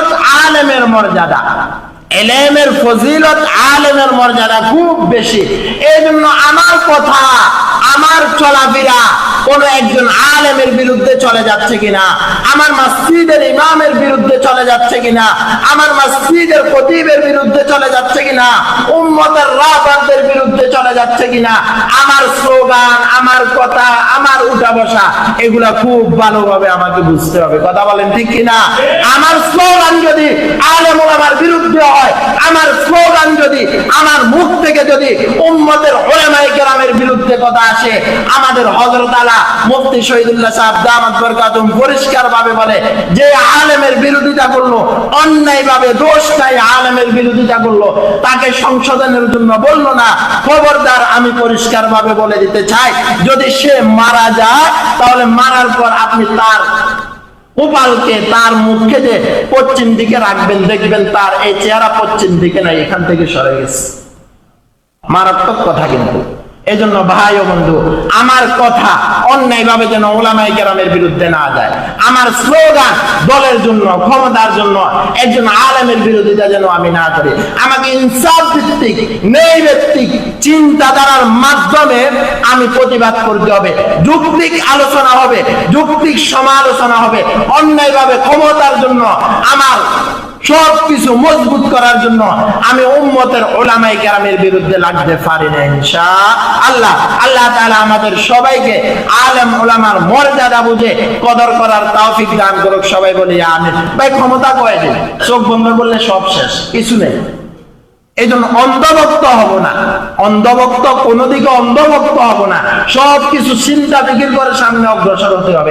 ফজিলত আলেমের মর্যাদা। এলেমের ফজিলত আলেমের মর্যাদা খুব বেশি। এই জন্য আমার কথা, আমার চলাফেরা কোন একজন আলেমের বিরুদ্ধে চলে যাচ্ছে কিনা, আমার মসজিদের ইমামের বিরুদ্ধে চলে যাচ্ছে কিনা, আমার মসজিদের খতিবের বিরুদ্ধে চলে যাচ্ছে কিনা, উম্মতের রাহবারদের বিরুদ্ধে চলে যাচ্ছে কিনা? আমার স্লোগান, আমার কথা, আমার উঠা বসা এগুলা খুব ভালোভাবে আমাকে বুঝতে হবে। কথা বলেন ঠিক কিনা? আমার স্লোগান যদি আলেম আমার বিরুদ্ধে হয়, আমার স্লোগান যদি, আমার মুখ থেকে যদি উম্মতের ওলামাই গ্রামের বিরুদ্ধে কথা আসে আমাদের হযরত আলা মুফতি শহীদুল্লাহ সাহেব দামাত বরকাতুম পরিষ্কার ভাবে বলে যে আলেমের বিরোধিতা করল অন্যায় ভাবে দোষ নাই আলেমের বিরোধিতা করল, তাকে সংশোধনের জন্য বলল না। খবরদার আমি পরিষ্কার ভাবে বলে দিতে চাই, যদি সে মারা যায়, তাহলে মারার পর আপনি তার গোপালকে তার মুখে যে পশ্চিম দিকে রাখবেন, দেখবেন তার এই চেহারা পশ্চিম দিকে নাই, এখান থেকে সরে গেছে। মারাত্মক কথা কিন্তু। এই জন্য ভাই ও বন্ধু, আমার কথা অন্যায় ভাবে যেন ওলামাই কেরামের বিরুদ্ধে না যায়। আমার স্লোগান, দলের জন্য, ক্ষমতার জন্য, একজন আলেমের বিরোধিতা যেন আমি না করি। আমাকে ইনসাফ ভিত্তিক নেই ভিত্তিক চিন্তাধারার মাধ্যমে আমি প্রতিবাদ করতে হবে। যুক্তিক আলোচনা হবে, যুক্তিক সমালোচনা হবে। অন্যায় ভাবে ক্ষমতার জন্য আমার সব কিছু মজবুত করার জন্য আমি উম্মতের ওলামাই কেরামের বিরুদ্ধে লাগতে পারি না ইনশা আল্লাহ আল্লাহ তাআলা আমাদের সবাইকে আলেম ওলামার মর্যাদা বুঝে কদর করার তৌফিক দান করুক, সবাই বলি আমিন। ভাই, ক্ষমতা কয়ে দিন? চোখ বন্ধ করলে সব শেষ, কিছু নেই। এই জন্য অন্ধভক্ত হব না। অন্ধভক্ত কোনো দিকে অন্ধভক্ত হব না। সব কিছু চিন্তা ফিকির করে সামনে অগ্রসর হতে হবে।